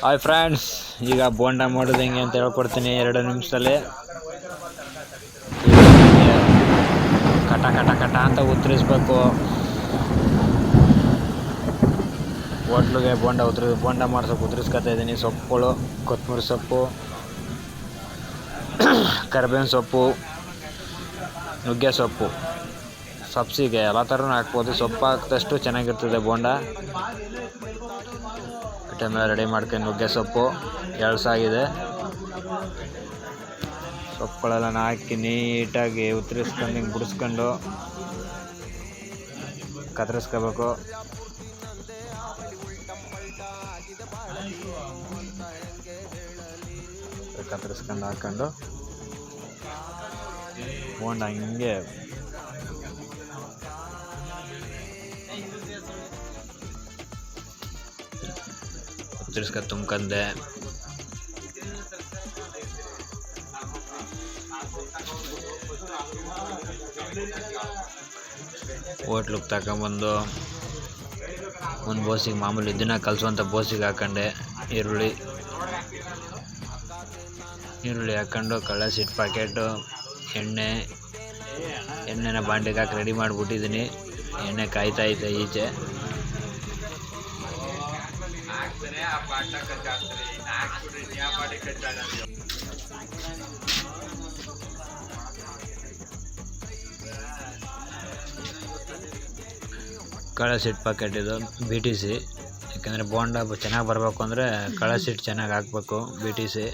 Hi friends, ಈಗ ಬೋಂಡ ಮಾಡೋದು ಹೆಂಗೆ ಅಂತ ಹೇಳ್ಕೊಡ್ತೀನಿ ಎರಡು ನಿಮಿಷದಲ್ಲಿ. ಕಟ ಕಟ ಕಟ ಅಂತ ಉತ್ತರಿಸ್ಬೇಕು. ಹೋಟ್ಲಿಗೆ ಬೋಂಡ ಉತ್ತರಿ ಬೋಂಡ ಮಾಡ್ಸೋಕೆ ಉತ್ತರಿಸ್ಕೊತಾ ಇದ್ದೀನಿ. ಸೊಪ್ಪುಗಳು, ಕೊತ್ತಂಬರಿ ಸೊಪ್ಪು, ಕರಿಬೇವಿನ ಸೊಪ್ಪು, ನುಗ್ಗೆ ಸೊಪ್ಪು. ಸಬ್ಸಿಗೆ ಎಲ್ಲ ಥರನೂ ಹಾಕ್ಬೋದು. ಸೊಪ್ಪು ಹಾಕಿದಷ್ಟು ಚೆನ್ನಾಗಿರ್ತದೆ ಬೋಂಡ. ಟೈಮೆಲ್ಲ ರೆಡಿ ಮಾಡ್ಕೊಂಡು ನುಗ್ಗೆ ಸೊಪ್ಪು ಎಳ್ಸಾಗಿದೆ ಸೊಪ್ಪುಗಳೆಲ್ಲ ಹಾಕಿ ನೀಟಾಗಿ ಉತ್ತರಿಸ್ಕೊಂಡು, ಹಿಂಗೆ ಬಿಡಿಸ್ಕೊಂಡು ಕತ್ತರಿಸ್ಕೋಬೇಕು. ಕತ್ತರಿಸ್ಕೊಂಡು ಹಾಕೊಂಡು, ಹೋಂಡ ಹಿಂಗೆ ಉತ್ತರಿಸ್ಕೊ ತುಂಬ್ಕಂದೆ ಹೋಟ್ಲಿಗೆ ತಗೊಂಬಂದು ಒಂದು ಬೋಸಿಗೆ ಮಾಮೂಲಿ ದಿನ ಕಲಿಸುವಂಥ ಬೋಸಿಗೆ ಹಾಕೊಂಡೆ ಈರುಳ್ಳಿ ಈರುಳ್ಳಿ ಹಾಕ್ಕೊಂಡು ಸಿಟ್ ಪ್ಯಾಕೆಟು ಎಣ್ಣೆ ಎಣ್ಣೆನ ಬಾಂಡೆಗೆ ಹಾಕಿ ರೆಡಿ ಮಾಡಿಬಿಟ್ಟಿದ್ದೀನಿ ಎಣ್ಣೆ ಕಾಯ್ತಾ ಐತೆ ಈಚೆ. ಕಳಸಿಟ್ಟು ಪ್ಯಾಕೆಟ್ ಇದು ಬಿ ಟಿ ಸಿ ಯಾಕೆಂದರೆ ಬೋಂಡ ಚೆನ್ನಾಗಿ ಬರಬೇಕು ಅಂದರೆ ಕಳಸಿಟ್ಟು ಚೆನ್ನಾಗಿ ಹಾಕ್ಬೇಕು ಬಿ ಟಿ ಸಿ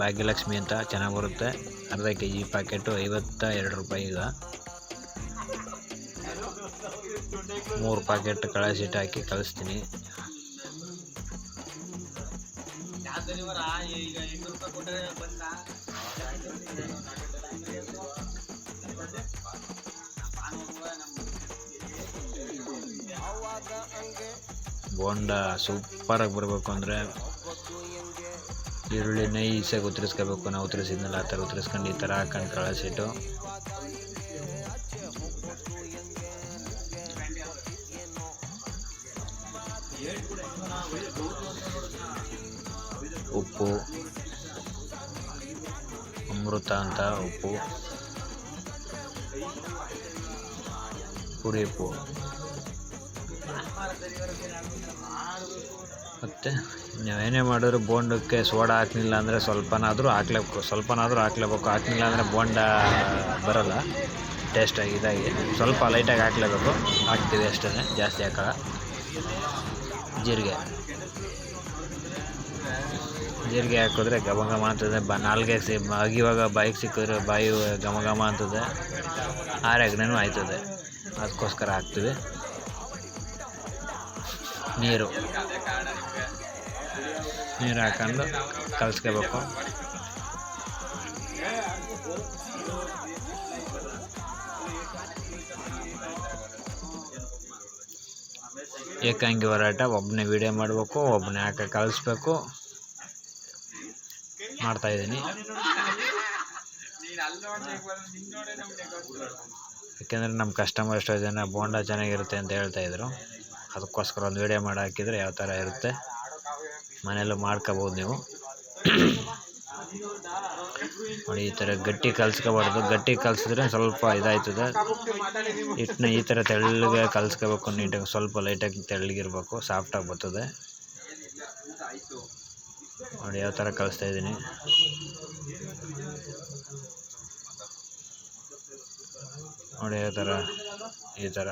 ಭಾಗ್ಯಲಕ್ಷ್ಮಿ ಅಂತ ಚೆನ್ನಾಗಿ ಬರುತ್ತೆ. ಅರ್ಧ ಕೆ ಜಿ ಪ್ಯಾಕೆಟು ಐವತ್ತ ಎರಡು ರೂಪಾಯಿ ಈಗ ಮೂರು ಪ್ಯಾಕೆಟ್ ಕಳಸಿಟ್ಟು ಹಾಕಿ ಕಳಿಸ್ತೀನಿ. ಬೋಂಡ ಸೂಪರಾಗಿ ಬರಬೇಕು ಅಂದರೆ ಈರುಳ್ಳಿ ನೈಸಾಗಿ ಉತ್ತರಿಸ್ಕೋಬೇಕು. ನಾವು ಉತ್ತರಿಸಿದ್ನಲ್ಲ, ಆ ಥರ ಉತ್ತರಿಸ್ಕೊಂಡು ಈ ಥರ ಹಾಕೊಂಡು ಕಳಿಸಿಟ್ಟು ಉಪ್ಪು, ಅಮೃತ ಅಂತ ಉಪ್ಪು, ಪುಡಿ ಉಪ್ಪು. ಮತ್ತು ನೀವೇನೇ ಮಾಡಿದ್ರು ಬೋಂಡಕ್ಕೆ ಸೋಡಾ ಹಾಕ್ಲಿಲ್ಲ ಅಂದರೆ ಸ್ವಲ್ಪನಾದರೂ ಹಾಕ್ಲೇಬೇಕು ಸ್ವಲ್ಪನಾದರೂ ಹಾಕ್ಲೇಬೇಕು. ಹಾಕ್ಲಿಲ್ಲ ಅಂದರೆ ಬೋಂಡ ಬರೋಲ್ಲ ಟೇಸ್ಟಾಗಿ ಇದಾಗಿ. ಸ್ವಲ್ಪ ಲೈಟಾಗಿ ಹಾಕ್ಲೇಬೇಕು. ಹಾಕ್ತೀವಿ ಅಷ್ಟೇ ಜಾಸ್ತಿ ಹಾಕಲ್ಲ. ಜೀರಿಗೆ. ಜೀರಿಗೆ ಹಾಕಿದ್ರೆ ಘಮ ಘಮ ಅಂತದೆ ಬ ನಾಲ್ಗೆ ಸಿ ಅಗಿವಾಗ ಬಾಯಿಗೆ ಸಿಕ್ಕಿದ್ರೆ ಬಾಯಿ ಘಮ ಘಮ ಅಂತದೆ ಆರೋಗ್ಯನೂ ಆಯ್ತದೆ. ಅದಕ್ಕೋಸ್ಕರ ಹಾಕ್ತೀವಿ. ನೀರು. ನೀರು ಹಾಕೊಂಡು ಕಲಿಸ್ಕೋಬೇಕು. ಏಕಾಂಗಿ ಹೋರಾಟ ಒಬ್ಬನೇ ವೀಡಿಯೋ ಮಾಡಬೇಕು ಒಬ್ಬನೇ ಹಾಕಿ ಕಲಿಸ್ಬೇಕು. ಮಾಡ್ತಾಯಿದ್ದೀನಿ ಯಾಕೆಂದರೆ ನಮ್ಮ ಕಸ್ಟಮರ್ ಎಷ್ಟೋ ಜನ ಬೋಂಡ ಚೆನ್ನಾಗಿರುತ್ತೆ ಅಂತ ಹೇಳ್ತಾಯಿದ್ರು ಅದಕ್ಕೋಸ್ಕರ ಒಂದು ವೀಡಿಯೋ ಮಾಡಿ ಹಾಕಿದರೆ ಯಾವ ಥರ ಇರುತ್ತೆ. ಮನೆಯಲ್ಲೂ ಮಾಡ್ಕೋಬೋದು ನೀವು. ನೋಡಿ ಈ ಥರ ಗಟ್ಟಿ ಕಲ್ಸ್ಕೋಬಾರ್ದು. ಗಟ್ಟಿ ಕಲ್ಸಿದ್ರೆ ಸ್ವಲ್ಪ ಇದಾಯ್ತದೆ. ಹಿಟ್ಟನ್ನ ಈ ಥರ ತೆಳ್ಳಗೆ ಕಲಿಸ್ಕೋಬೇಕು ನೀಟಾಗಿ ಸ್ವಲ್ಪ ಲೈಟಾಗಿ ತೆಳ್ಳಗಿರ್ಬೇಕು ಸಾಫ್ಟಾಗಿ ಬರ್ತದೆ. ನೋಡಿ, ಯಾವ ಥರ ಕಳಿಸ್ತಾ ಇದ್ದೀನಿ ನೋಡಿ, ಯಾವ ಥರ ಈ ಥರ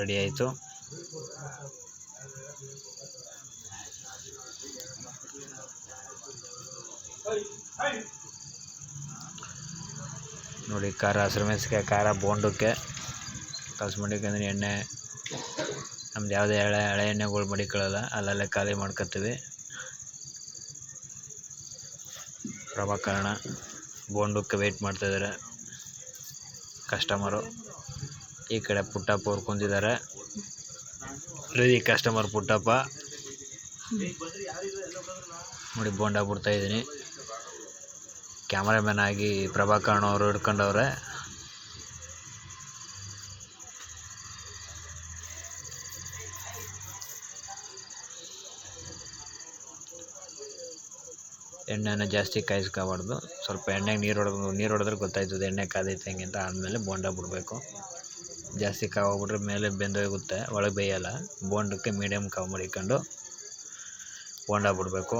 ರೆಡಿ ಆಯಿತು. ನೋಡಿ ಖಾರ ಹಸಿರು ಮೆಣಸಿಗೆ ಖಾರ ಬೋಂಡಕ್ಕೆ ಕಲ್ಸ್ಕೊಂಡಿದ್ದೀನಿ ಎಣ್ಣೆ, ನಮ್ದು ಯಾವುದೇ ಹಳೆ ಹಳೆ ಎಣ್ಣೆಗಳು ಮಡಿಕೊಳ್ಳಲ್ಲ, ಅಲ್ಲಲ್ಲೇ ಖಾಲಿ ಮಾಡ್ಕೊತೀವಿ. ಪ್ರಭಾಕರಣ. ಬೋಂಡಕ್ಕೆ ಮಾಡ್ತಾ ಇದ್ದಾರೆ. ಕಸ್ಟಮರು ಈ ಕಡೆ ಪುಟ್ಟಪ್ಪ ಅವ್ರು ಕುಂತಿದ್ದಾರೆ. ಈ ಕಸ್ಟಮರ್ ಪುಟ್ಟಪ್ಪ. ನೋಡಿ, ಬೋಂಡ ಬಿಡ್ತಾಯಿದ್ದೀನಿ ಕ್ಯಾಮ್ರಾಮ್ಯಾನ್ ಆಗಿ ಪ್ರಭಾಕರಣ ಅವರು ಹಿಡ್ಕೊಂಡವ್ರೆ. ಎಣ್ಣೆನ ಜಾಸ್ತಿ ಕಾಯಿಸ್ಕೋಬಾರ್ದು. ಸ್ವಲ್ಪ ಎಣ್ಣೆಗೆ ನೀರು ಹೊಡೆದು, ನೀರು ಹೊಡೆದ್ರೆ ಗೊತ್ತಾಯ್ತದೆ ಎಣ್ಣೆ ಕಾದೈತೆ ಹೆಂಗೆ ಅಂತ. ಆದಮೇಲೆ ಬೋಂಡ ಬಿಡಬೇಕು. ಜಾಸ್ತಿ ಕಾವಾಗ್ಬಿಟ್ರೆ ಮೇಲೆ ಬೆಂದೋಗುತ್ತೆ ಒಳಗೆ ಬೇಯಲ್ಲ. ಬೋಂಡಕ್ಕೆ ಮೀಡಿಯಮ್ ಕಾವು ಮಾಡಿಕೊಂಡು ಬೋಂಡ ಬಿಡಬೇಕು.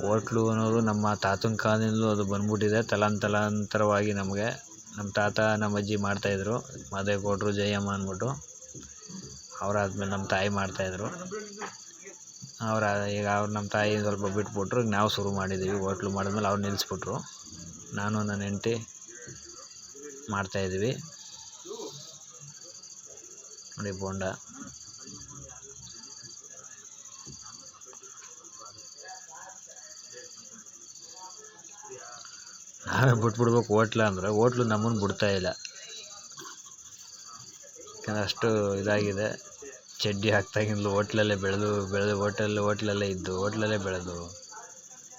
ಹೋಟ್ಲು ಅನ್ನೋದು ನಮ್ಮ ತಾತನ ಕಾಲದಿಂದಲೂ ಅದು ಬಂದ್ಬಿಟ್ಟಿದೆ. ತಲಾಂತಲಾಂತರವಾಗಿ ನಮಗೆ ನಮ್ಮ ತಾತ, ನಮ್ಮ ಅಜ್ಜಿ ಮಾಡ್ತಾಯಿದ್ರು ಕೊಟ್ಟರು ಜಯಮ್ಮ ಅಂದ್ಬಿಟ್ಟು. ಅವರಾದ್ಮೇಲೆ ನಮ್ಮ ತಾಯಿ ಮಾಡ್ತಾಯಿದ್ರು ಅವ್ರ, ಈಗ ಅವ್ರು ನಮ್ಮ ತಾಯಿ ಸ್ವಲ್ಪ ಬಿಟ್ಬಿಟ್ರು. ನಾವು ಶುರು ಮಾಡಿದ್ದೀವಿ ಹೋಟ್ಲು ಮಾಡಿದ್ಮೇಲೆ ಅವ್ರು ನಿಲ್ಲಿಸ್ಬಿಟ್ರು ನಾನು, ನನ್ನ ಹೆಂಡ್ತಿ ಮಾಡ್ತಾಯಿದ್ವಿ ನೋಡಿ, ಬೋಂಡ. ನಾವೇ ಬಿಟ್ಬಿಡ್ಬೇಕು ಹೋಟ್ಲ ಅಂದರೆ. ಹೋಟ್ಲು ನಮ್ಮನ್ನು ಬಿಡ್ತಾ ಇಲ್ಲ. ಯಾಕಂದ್ರೆ ಅಷ್ಟು ಇದಾಗಿದೆ. ಚಡ್ಡಿ ಹಾಕ್ದಾಗಿಂದಲೂ ಹೋಟ್ಲಲ್ಲೇ ಬೆಳೆದು ಬೆಳೆದು ಹೋಟೆಲ್ ಓಟ್ಲಲ್ಲೇ ಇದ್ದು ಓಟ್ಲಲ್ಲೇ ಬೆಳೆದು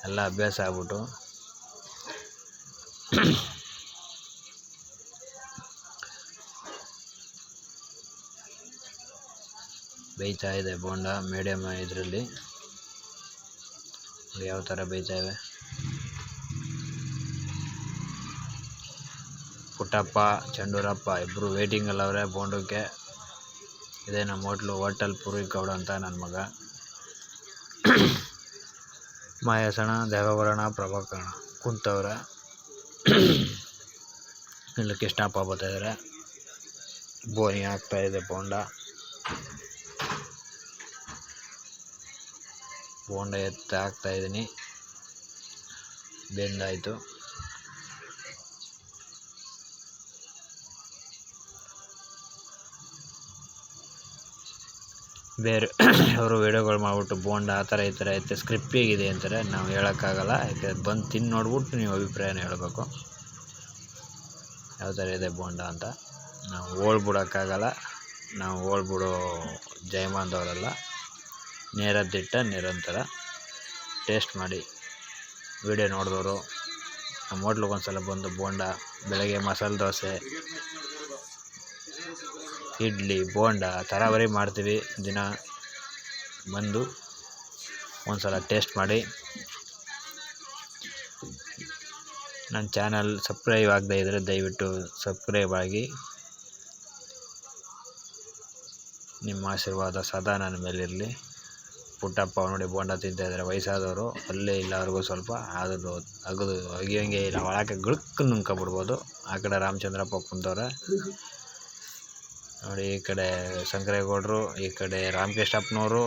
ಎಲ್ಲ ಅಭ್ಯಾಸ ಆಗ್ಬಿಟ್ಟು. ಬೇಯ್ತಾ ಇದೆ ಬೋಂಡ ಮೀಡಿಯಮ್ ಇದರಲ್ಲಿ. ಯಾವ ಥರ ಬೇಯ್ತಾ ಪುಟ್ಟಪ್ಪ, ಚಂಡೂರಪ್ಪ ಇಬ್ಬರು ವೇಟಿಂಗಲ್ಲಿ ಅವರೇ ಬೋಂಡಕ್ಕೆ ಇದೇ ನಮ್ಮ ಹೋಟ್ಲು, ಹೋಟೆಲ್ ಪೂರ್ವಿ ಗೌಡ ಅಂತ ನನ್ನ ಮಗ. ಮಾಯಸಣ, ದೇವವರಣ, ಪ್ರಭಾಕರಣ ಕುಂತವ್ರೆ. ಇಲ್ಲಕ್ಕೆ ಸ್ಟಾಪ್ ಆಗ್ಬೋತಾ ಇದ್ದಾರೆ ಬೋನಿ ಆಗ್ತಾ ಇದೆ ಬೋಂಡ ಬೋಂಡ ಎತ್ತ ಹಾಕ್ತಾ ಇದ್ದೀನಿ. ಬೆಂದಾಯಿತು. ಬೇರೆ ಅವರು ವೀಡಿಯೋಗಳು ಮಾಡಿಬಿಟ್ಟು ಬೋಂಡ ಆ ಥರ ಈ ಥರ ಐತೆ ಸ್ಕ್ರಿಪ್ಟಿಗಿದೆ ಅಂತಾರೆ, ನಾವು ಹೇಳೋಕ್ಕಾಗಲ್ಲ. ಯಾಕೆ ಬಂದು ತಿಂದು ನೋಡ್ಬಿಟ್ಟು ನೀವು ಅಭಿಪ್ರಾಯನ ಹೇಳಬೇಕು. ಯಾವ ಥರ ಇದೆ ಬೋಂಡ ಅಂತ. ನಾವು ಹೋಳ್ಬಿಡೋಕ್ಕಾಗಲ್ಲ. ನಾವು ಹೋಳ್ಬಿಡೋ ಜಯಮಾನ್ದವರೆಲ್ಲ ನೇರ ದಿಟ್ಟ, ನಿರಂತರ. ಟೇಸ್ಟ್ ಮಾಡಿ. ವಿಡಿಯೋ ನೋಡಿದವರು, ನಮ್ಮ ಹೋಟ್ಲಿಗೆ ಒಂದು ಸಲ ಬಂದು ಬೋಂಡ, ಬೆಳಗ್ಗೆ ಮಸಾಲೆ ದೋಸೆ ಇಡ್ಲಿ, ಬೋಂಡ, ತರಾವರಿ ಮಾಡ್ತೀವಿ. ದಿನ ಬಂದು ಒಂದು ಸಲ ಟೇಸ್ಟ್ ಮಾಡಿ. ನನ್ನ ಚಾನಲ್ ಸಬ್ಸ್ಕ್ರೈಬ್ ಆಗದೇ ಇದ್ದರೆ ದಯವಿಟ್ಟು ಸಬ್ಸ್ಕ್ರೈಬ್ ಆಗಿ. ನಿಮ್ಮ ಆಶೀರ್ವಾದ ಸದಾ ನನ್ನ ಮೇಲಿರಲಿ ಪುಟ್ಟಪ್ಪ ನೋಡಿ ಬೋಂಡ ತಿಂತಾಯಿದ್ದಾರೆ ವಯಸ್ಸಾದವರು, ಅಲ್ಲೇ ಇಲ್ಲ, ಅವ್ರಿಗೂ ಸ್ವಲ್ಪ ಆದರೂ ಅಗದು, ಅಗಿಯಂಗೆ ಇಲ್ಲ. ಒಳಕ್ಕೆ ಗುಳುಕ್ ನುಂಗ್ಕೊಬಿಡ್ಬೋದು ಆ ಕಡೆ ರಾಮಚಂದ್ರಪ್ಪ ಕುಂತವ್ರೆ. ನೋಡಿ ಈ ಕಡೆ ಶಂಕರೇಗೌಡರು ಈ ಕಡೆ ರಾಮಕೃಷ್ಣಪ್ಪನವರು